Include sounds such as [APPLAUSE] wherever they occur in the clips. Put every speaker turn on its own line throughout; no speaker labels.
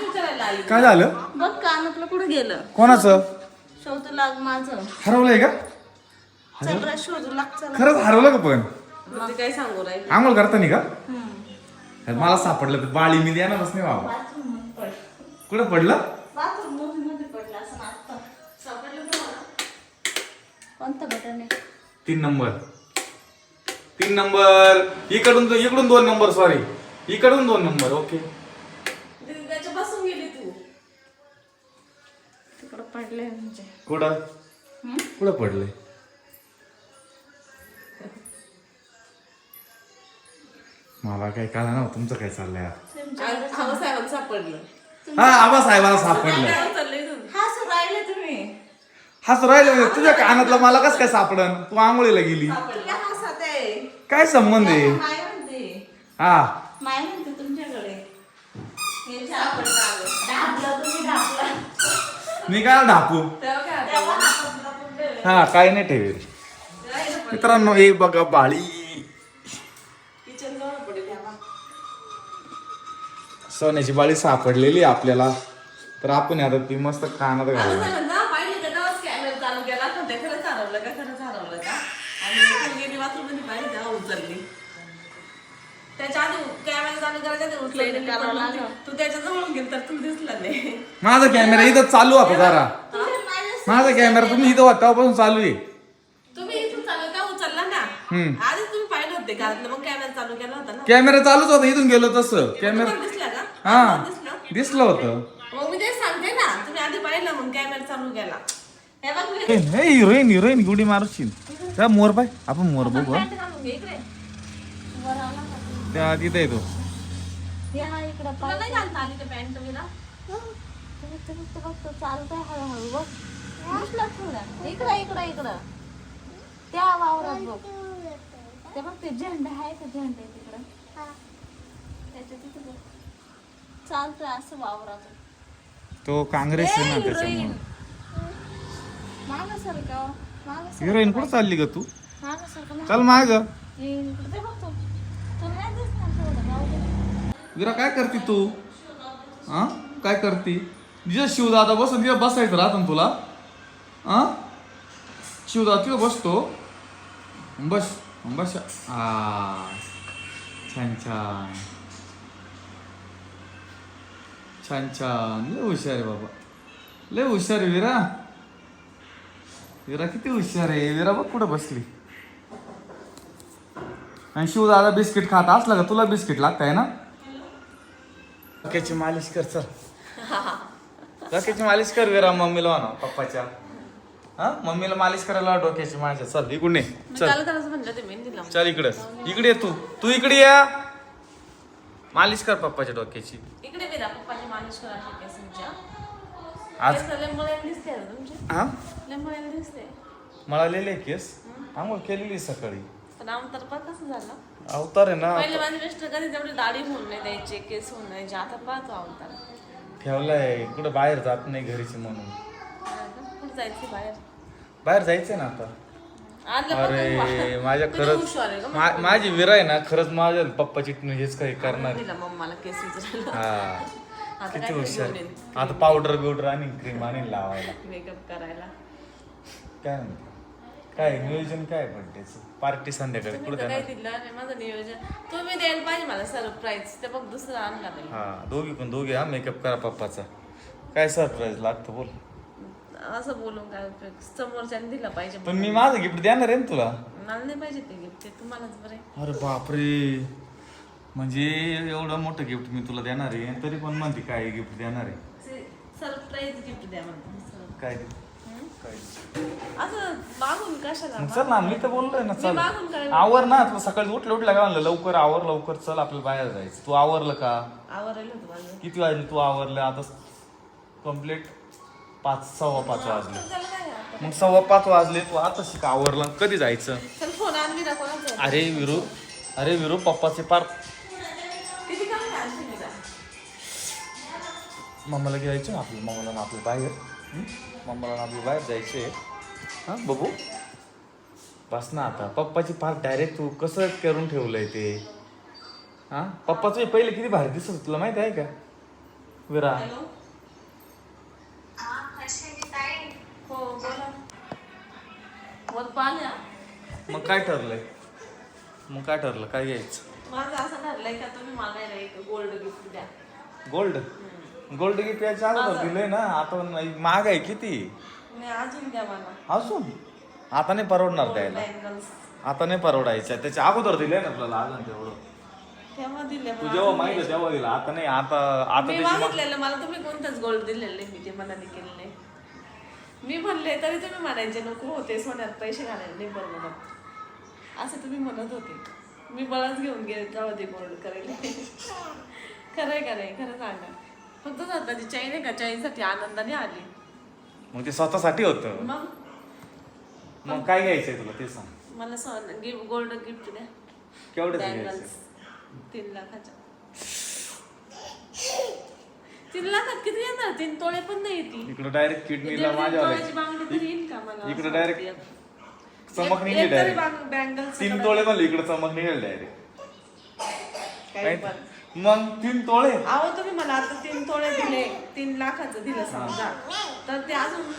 विचारायला आली.
काय झालं?
बघ कानातलं कुठं गेलं?
कोणाचं?
शोधू लाग माझं.
हरवलंय का?
चल रे शोधू लाग चल.
खरंच हरवलं का पण?
ते काय सांगू राहील?
आंघोळ करताना का. अरे मला सापडलं तर बाळी मी देणारच नाही बाबा.
बाथरूममध्ये पड.
कुठं पडलं?
बाथरूममध्ये मध्ये पडलं असं आता.
सापडलं तुम्हाला
कोणतं बटन आहे?
तीन नंबर. तीन नंबर. इकडून इकडून दोन नंबर सॉरी इकडून दोन नंबर ओके
म्हणजे
कुठं? कुठं पडलंय मला काय कळा ना तुमचं काय चाललंय
साहेबांना सापडलं.
हा आबा साहेबाला सापडलं?
हा सर राहिले तुम्ही.
हाच राहिलं तुझ्या कानातलं मला कसं काय सापडन? तू आंघोळीला गेली.
कुठल्या हसात आहे?
काय संबंध आहे?
माय म्हणते?
हा.
माय म्हणते तुमच्याकडे. हे सापडलं आलं. ढापलं तुम्ही ढापलं
मी काय ढापू हा काय नाही ठेवेल. मित्रांनो हे बघा बाळी. सोन्याची बाळी सापडलेली आपल्याला. तर आपण आता ती मस्त कानात घालू
झालं ना, पाहिलं का तेव्हाच कॅमेरा चालू केला पण ते खरंच हरवलं का खरंच हरवलं का आणि तू गेली बाथरूममध्ये पाहिलं तेव्हा उचलली त्याच्या आधी कॅमेरा चालू
करावं लागलं.
तू गेली तर तुला दिसलं नाही.
माझा कॅमेरा इथं चालू होता जरा. माझा कॅमेरा तुम्ही इथं होता तेव्हापासून चालू आहे.
तुम्ही इथून चालू का? उचलला ना.
हम्म.
आधी तुम्ही पाहिलं होते मग कॅमेरा चालू केला होता ना.
कॅमेरा चालूच होता इथून गेलो तसं. कॅमेरा
तुम्हाला दिसला का?
हा.
दिसलं.
दिसलं होतं.
मग मी तेच सांगते ना. तुम्ही आधी पाहिलं मग कॅमेरा चालू केला.
हे बघ मी.
हे हिरोईन हिरोईन गुडी मारशील त्या मोर पाय. आपण मोर बघू हा.
तू?
त्या तिथे येतो.
हा इकडं
तुला नाही घालता आली ते पॅन्ट तुम्ही
तुम्ही बघतो चालतंय हळूहळू बघ. दिसलं थोडं. इकडं इकडं इकडं. त्या वावरात बघ. ते बघ ते झेंडा आहे ते झेंडा आहे तिकडं. त्याच्या तिथे बघ. चालतंय असं वावरात
तो काँग्रेस आहे ना त्याच्यामुळे.
माग सरका माग सर
हिरोईन कुठं चालली ग तू?
माग सरका
चल माग.
इकडे ते बघतो तुला नाही दिसणार थोडं जाऊ दे.
विरा काय करते तू? हा? काय करते? तिच्या शिवदादा बसून तिथं बसायचं राहतो तुला? हा? शिवदादा तिथं बसतो. बस बस. हा छान छान. छान छान. लय हुशार आहे बाबा. लय हुशार आहे विरा. विरा किती हुशार आहे. विरा बघ कुठं बसली. आणि शिवदादा बिस्किट खात असला का? तुला बिस्किट लागताय ना? डोक्याची मालिश कर चल. डोक्याची मालिश कर विरा मम्मीला म्हणा पप्पाच्या. हा? मम्मीला मालिश करायला लाव डोक्याची माझ्या. चल इकडून ये. चल. चल इकडे. इकडे ये तू. तू इकडे या. मालिश कर पप्पाच्या डोक्याची.
इकडे विरा पप्पाची मालिश करा केसांच्या
आज?
केस लय मुलायला दिसते आता तुमचे.
हा?
लय मुलायला दिसते.
मळालेले केस. आंघोळ केलेली सकाळी.
पण पण कसं झालं.
अवतार आहे ना.
पहिले माझे मिस्टर कधी तेवढी दाढी होऊन नाही द्यायचे केस होऊन द्यायचे. आता पाहतो अवतार.
ठेवलाय. कुठं बाहेर जात नाही घरीची म्हणून.
कुठे जायचं बाहेर?
बाहेर जायचंय ना आता. अरे माझ्या खरंच मा- माझी विरा आहे ना खरंच माझ्या पप्पाची हेच काही करणार.
दिला मम्माला केस विचारायला.
हा.
आता
किती
काय
हुशार. आता पावडर बिवडर आणि क्रीम आणि लावायला.
मेकअप करायला.
काय म्हणते? काय नियोजन काय बड्डेचं पार्टी संध्याकाळी
तुम्ही
कुठं
तर काही
देणार
दिलं नाही माझं नियोजन. तुम्ही द्यायला पाहिजे मला सरप्राईज ते बघ दुसरं आणला नाही
हा दोघी पण दोघी हा मेकअप करा पप्पाचा. काय सरप्राईज लागतं बोल.
असं बोलून काय उपयोग? समोरच्याने दिलं पाहिजे
पण मी माझं गिफ्ट देणार आहे ना तुला?
मला नाही पाहिजे ते गिफ्ट ते तुम्हालाच बरं
अरे बापरे. म्हणजे एवढं मोठं गिफ्ट मी तुला देणार आहे तरी पण म्हणते काय गिफ्ट देणार आहे?
सरप्राईज गिफ्ट द्या म्हणतो
काय
असं मागून कशाला
मग चल ना मी तर बोललोय ना चल.
मागून काय
आवर ना तू सकाळी उठलं उठलं का म्हणलं लवकर आवर लवकर चल आपल्याला बाहेर जायचं. तू आवरलं का?
होतं माझं.
किती वाजले तू आवरलं? आता कंप्लीट पाच सव्वा पाच वाजले.
त्याला काय आता?
मग सव्वा पाच वाजले तू आता शिक आवरलं. कधी जायचं?
चल फोन आणली ना कोणाचा आहे?
अरे विरू अरे विरू पप्पाचे पार.
किती कमी?
मम्माला घ्यायचं ना आपलं मम्माला ना आपलं बाहेर? मम्माला ना आपलं बाहेर जायचे हां बघू बस ना आता. पप्पाची पार डायरेक्ट तू कसं करून ठेवलंय ते? हां? पप्पाचं पहिले किती भारी दिसत तुला माहिती आहे का? विरा.
हॅलो? हो
मग काय ठरलंय? मग काय ठरलं? काय घ्यायचं?
माझं असं ठरलंय का तुम्ही मला गोल्ड गिफ्ट द्या.
गोल्ड गोल्ड गिफ्ट याच्या अगोदर दिलंय ना आता नाही महाग आहे किती?
नाही अजून द्या मला.
आता नाही परवडणार द्यायला.
बँगल्स.
आता नाही परवडायचं त्याच्या अगोदर दिलंय ना आपल्याला अजून तेवढं.
तेव्हा दिले
तू जेव्हा माहिती. तेव्हा दिला. आता नाही आता आता
मी
त्याची मा-
मागितलेलं मला तुम्ही कोणतंच गोल्ड दिलेलं मी ते मनाने केलं नाही. मी म्हणले तरी तुम्ही म्हणायचे नको होते सोन्यात पैसे घालायला नाही बरोबर असं तुम्ही म्हणत होते. मी बळच घेऊन गेले जाऊ दे गोल्ड करायला [LAUGHS] खरंय का नाही? खरं सांगा. फक्त स्वतःची चैन आहे का? चैनसाठी आनंदाने आली.
मग ते स्वतःसाठी होतं.
मग?
मग काय घ्यायचंय तुला ते सांग.
मला गिफ्ट गोल्ड गिफ्ट द्या
केवढ्याचं
बँगल्स
घ्यायचं
तीन लाखाच्या. तीन लाखात किती येणार? तीन तोळे पण नाही ती.
इकडे डायरेक्ट किडनीला माझ्या
तोळ्याची बांगडी तरी येईल का मला?
इकडे
असं
direct
वाटतं.
चमक
एक-
निघली
एक तरी
डायरेक्ट
बांग- बँगल्स
तीन तोळे म्हणले इकडे चमक निघेल डायरेक्ट
काही पण.
मग तीन तोळे?
अहो तुम्ही मला आता तीन तोळे दिले तीन लाखाचं दिलं समजा. तर ते अजून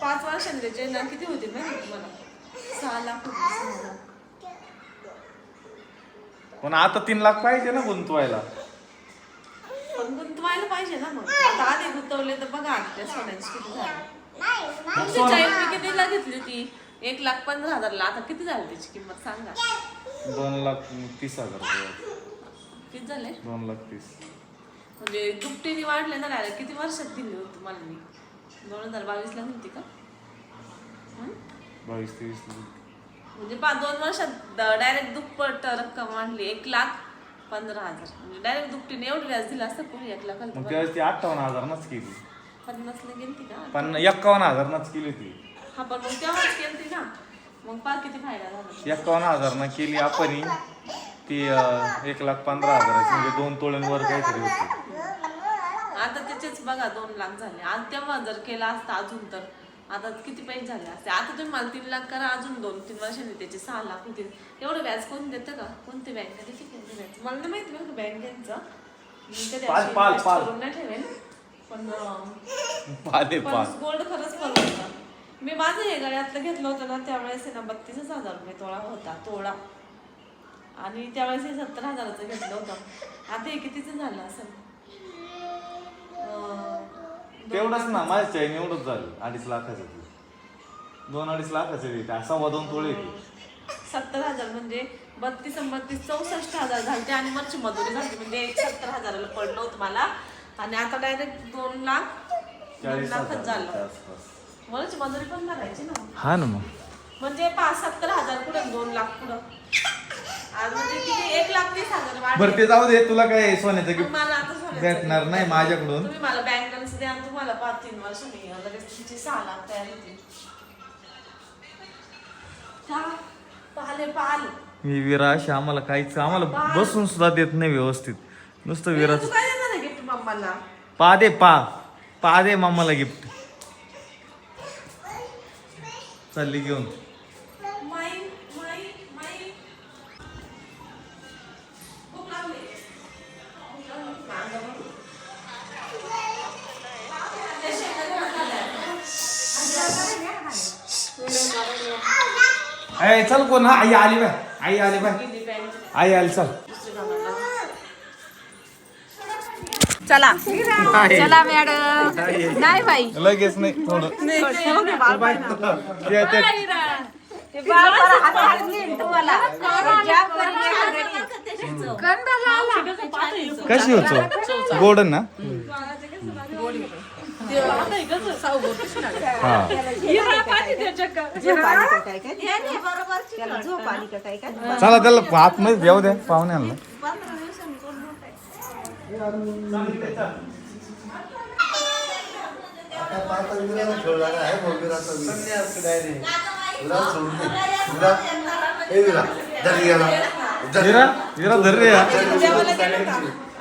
पाच वर्षांनी त्याचे ना किती होतील माहिती तुम्हाला? सहा लाख होतील, लाख.
पण आता तीन लाख पाहिजे ना गुंतवायला.
पण गुंतवायला पाहिजे ना मग. आता आधी गुंतवले तर बघा आता त्या सोन्याची किती झाली. तुमची मी कितीला घेतली ती? एक लाख पंधरा हजारला. आता किती झाली त्याची किंमत सांगा.
दोन लाख तीस हजार रुपये.
किती झाले?
दोन लाख तीस.
म्हणजे दुपटीने वाढले ना डायरेक्ट किती वर्षात दिली होती तुम्हाला मी? दोन हजार बावीसला होती का? हं?
बावीस तेवीस.
म्हणजे पाच दोन वर्षात डायरेक्ट दुप्पट रक्कम वाढली. एक लाख पंधरा हजार. म्हणजे डायरेक्ट दुपटीने एवढं व्याज दिलं असतं कोणी एक लाखाला
मग? त्यावेळेस ती अठ्ठावन्न हजारनच केली.
पन्नासला गेलती का?
पण एक्कावन्न हजारनच केली ती.
हा पण मग तेव्हाच केलती ना मग पा किती फायदा झाला?
एक्कावन्न हजारनं केली आपण ती एक लाख पंधरा हजाराची म्हणजे दोन तोळ्यांवर काहीतरी होती.
आता त्याचेच बघा दोन लाख झाले. आज तेव्हा जर केला असता अजून तर. आता किती पैसे झाले असते? आता तुम्ही मला तीन लाख करा अजून दोन तीन वर्षांनी त्याचे सहा लाख होतील. एवढं व्याज कोण देतं का? कोणते बँक देते कोणते बँक मला नाही माहिती का बँकेचं मी कधी
पाल-
अशी
पाल-
invest
पाल.
करून नाही ठेवेल पण अं, गोल्ड खरंच मी माझं हे गळ्यातलं घेतलं होतं ना त्यावेळेस आहे ना बत्तीसच हजार रुपये तोळा होता तोळा. आणि त्यावेळेस हे सत्तर हजाराचं घेतलं होतं. आता हे कितीचं झालं असेल? अं, दोन
तेवढंच ना माझ्या चैन एवढंच झालं अडीच लाखाचं. दोन अडीच लाखाचं ते काय सव्वा दोन तोळे.
सत्तर हजार म्हणजे बत्तीस बत्तीस चौसष्ट हजार झालते आणि मच्छी मजुरी झाली म्हणजे एक सत्तर हजाराला पडलं होतं मला. आणि आता डायरेक्ट दोन लाख दोन
चाळीस
लाखच झालं. मच्छी मजुरी पण भरायची ना.
हा ना मग.
म्हणजे पाच सत्तर हजार पुढं दोन लाख किती एक लाख तीस हजार वाढले.
बरं ते जाऊ दे तुला काय सोन्याचं गिफ्ट
मला आता सोन्याचं
भेटणार
gift
नाही. माझ्याकडून.
तुम्ही मला बँकन्स द्या आणि तुम्हाला पाच तीन वर्ष मी लगेच तुमची सहा लाख तयार होती पाहले पाहले
मी विराश आम्हाला काहीच आम्हाला बसून सुद्धा देत नाही व्यवस्थित. नुसतं विराज
तू काय देणार आहे गिफ्ट मम्माला
पा दे पा. पा दे मामाला गिफ्ट चालली घेऊन. चल कोण हा? आई आली बाय. आई आली बाय.
पॅन्ट.
आई आली चल.
चला. चला मॅडम. नाही. बाई.
लगेच नाही थोडं. ते- ते-. कशी होतो? गोडन ना? हा
त्याला
चला त्याला आतमध्ये देऊ द्या पाहुण्याला.
धर
धर?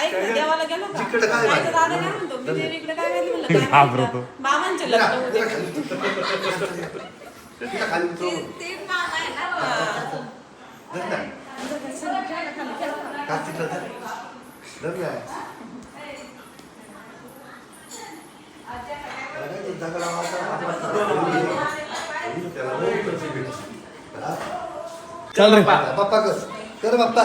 ऐक ना, देवाला गेलो का?
जिकडे काय
काय तर दादा काय म्हणतो? मी देवीकडे काय गेली म्हणलं, काय
घाबरतो.
माहिती का? मामांचे लग्न होते.
तिला खाली उतरव.
तीन मामा आहे ना.
धर ना. का तिकडं धर. धर ना. दगडा वाचा. त्याला लई पैसे भेटतील. हा?
चल रे
बाप्पा कर कर बाप्पा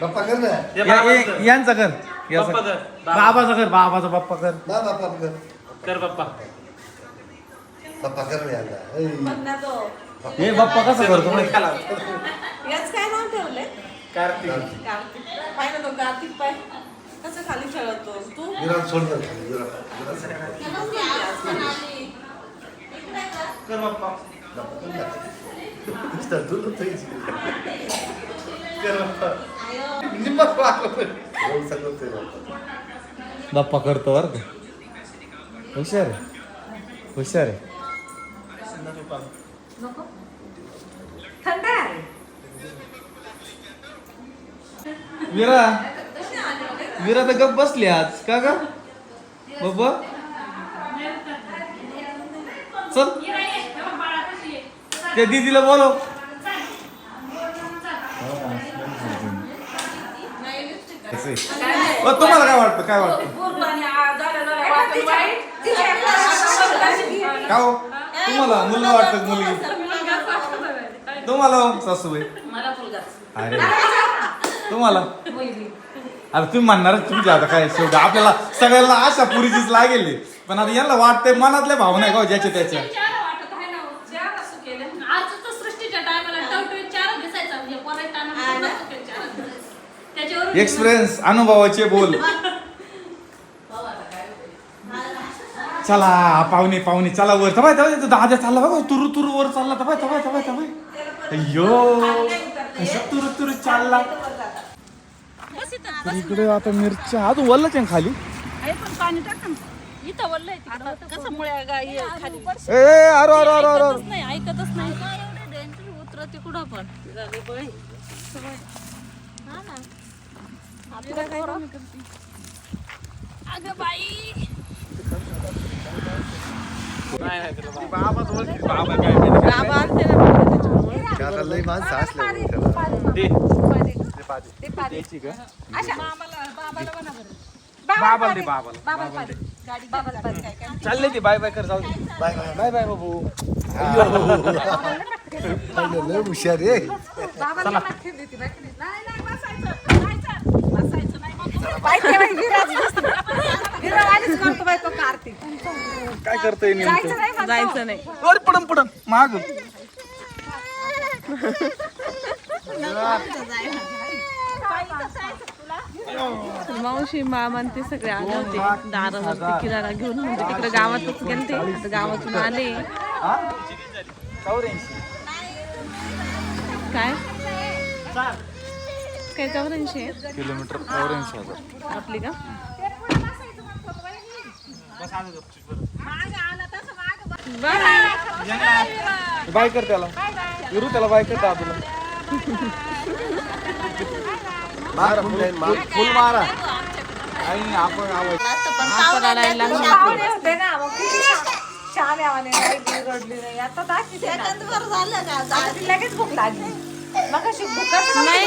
बाप्पा कर ना.
या- या- यांचा कर. याचा.
बाप्पा कर.
बाबाचा कर बाबाचा बाप्पा कर.
ना बाप्पा कर.
कर बाप्पा.
बाप्पा कर ना यांना ऐ.
पण ना तो
हे बाप्पा कसा करतो माहिती?
खाला.
याच काय नाव ठेवलंय?
कार्तिक.
कार्तिक. पाय ना तो कार्तिक पाय. कसं खाली खेळतो? तू?
विराट खाली.
कर बाप्पा.
बाप्पा कर ना. नुसतं.
कर बाप्पा.
बाप्पा.
करतो बरं का. हुशार आहे. हुशार आहे. विरा विरा तर गप बसली आज. का ग? बाबा चल. त्या दीदीला बोलव. अ, तुम्हाला काय वाटतं? काय वाटतं? का हो? तुम्हाला मुलगा? [LAUGHS] वाटतं का मुलगी तुम्हाला हो, सासूबाई अरे तुम्हाला? अरे तुम्ही म्हणणारच तुमच्या आता काय शेवटी. आपल्याला सगळ्यांना आशा पुरीचीच लागेल. पण आता यांना वाटतंय मनातल्या भावना आहे का हो, ज्याच्या त्याच्या? एक्सपिरियन्स अनुभवाचे बोल. चला पाहुणे पाहुणे चला वर. तबाय तबाय दादा चालला. बघा तुरु तुरु वर चालला. तबाय तबाय तबाय तबाय अय्यो. कसा तुरु तुरु चालला. इकडे आता मिरच्या अजून वल्लच आहे ना खाली?
इथं वल्लय कसं मुळे खाली
ए ए, अरे अरे अरे अरे अरे.
नाही. ऐकतच नाही. उतरते पण हा ना? अगं बाई!
बाबा.
बाबा आणते ना मला त्याच्यामुळे.
त्याला. माणसं असल्यामुळे त्याला.
बाबाला बाबाला चालले ते बाय बाय कर जाऊ दे.
Bye bye
bye. बाय बाबू. [LAUGHS]
लय हुशार आहे.
काय करतोय नेमकं?
जायचं नाही
वर पडन पडन. माग.
मावशी मामा आणि ते सगळे आले होते. दारावरती किराणा घेऊन म्हणजे तिकडे गावातच गेलते आता गावातून आले.
चौऱ्याऐंशी.
काय? काय आहे?
किलोमीटर चौऱ्याऐंशी हजार.
आपली का? बाय
बाय कर त्याला. विरू त्याला बाय कर दादूला मारा फुल मारा. आणि आपण आवाज
आपण आणायला लागलो.
लगेच भूक लागली. मग भूकच
नाही